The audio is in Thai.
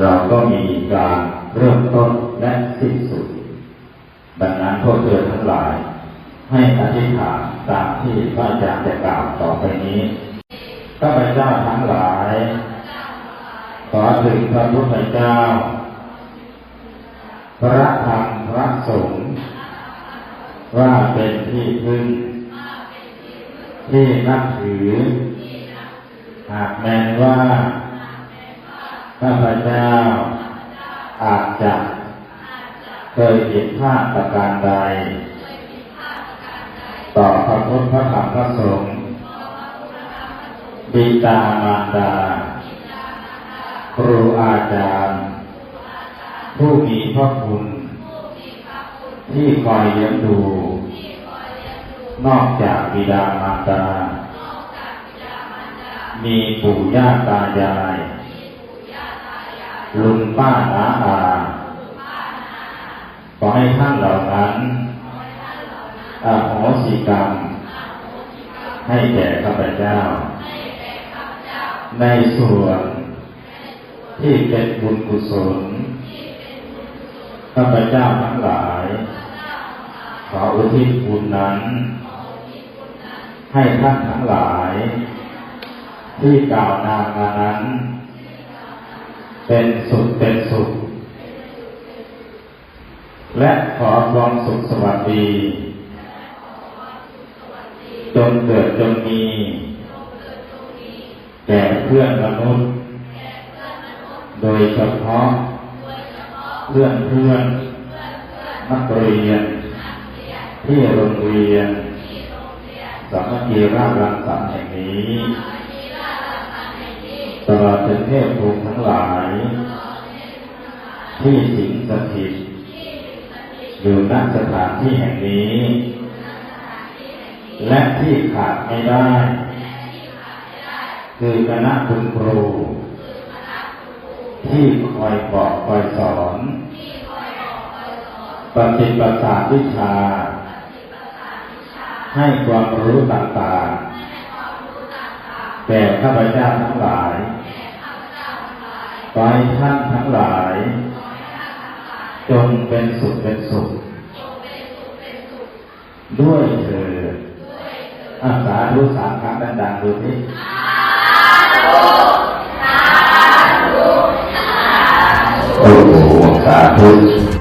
เราก็มีการเริ่มต้นและสิ้นสุด ดังนั้นพวกเธอทั้งหลาย ให้อธิษฐานตามที่พระอาจารย์จะกล่าวต่อไปนี้ข้าพเจ้าทั้งหลาย ขอถึงพระพุทธเจ้า พระธรรม ระสงฆ์ว่าเป็นที่พึ่ง ที่นับถือ หากแม้ว่าข้าพเจ้าอาจจะเคยผิดพลาดประการใด ต่อพระพุทธพระธรรมพระสงฆ์บิดามารดา ครูอาจารย์ ผู้มีพระคุณ ที่คอยเลี้ยงดู นอกจากบิดามารดา มีปู่ย่าตายาย ลุงป้าน้าอาขอให้ท่านเหล่านั้นอโหสิกรรม ให้แก่ข้าพเจ้า ในส่วนที่เป็นบุญกุศลข้าพเจ้าทั้งหลาย ออุทิศบุญนั้น ให้ท่านทั้งหลาย ที่กล่าวนามมานั้น เป็นสุขเป็นสุข และขอความสุขสวัสดีจงเกิดจงมี แก่เพื่อนมนุษย์ โดยเฉพาะ เพื่อนเพื่อนนักเรียน ที่โรงเรียนสามัคคีราชรังสรรค์แห่งนี้ตลอดถึงเทพภูมิทั้งหลาย ที่สิงสถิตอยู่ณสถานที่แห่งนี้ และที่ขาดไม่ได้ คือคณะคุณครู ที่คอยบอกคอยสอนปฏิบัติศาสตร์วิชา ให้ความรู้ต่างๆแก่ข้าพเจ้าทั้งหลายขอให้ท่านทั้งหลาย จงเป็นสุขเป็นสุข ด้วยเถิดอาสาธุสามครั้งดังๆดูสิโอ้โหสาธุ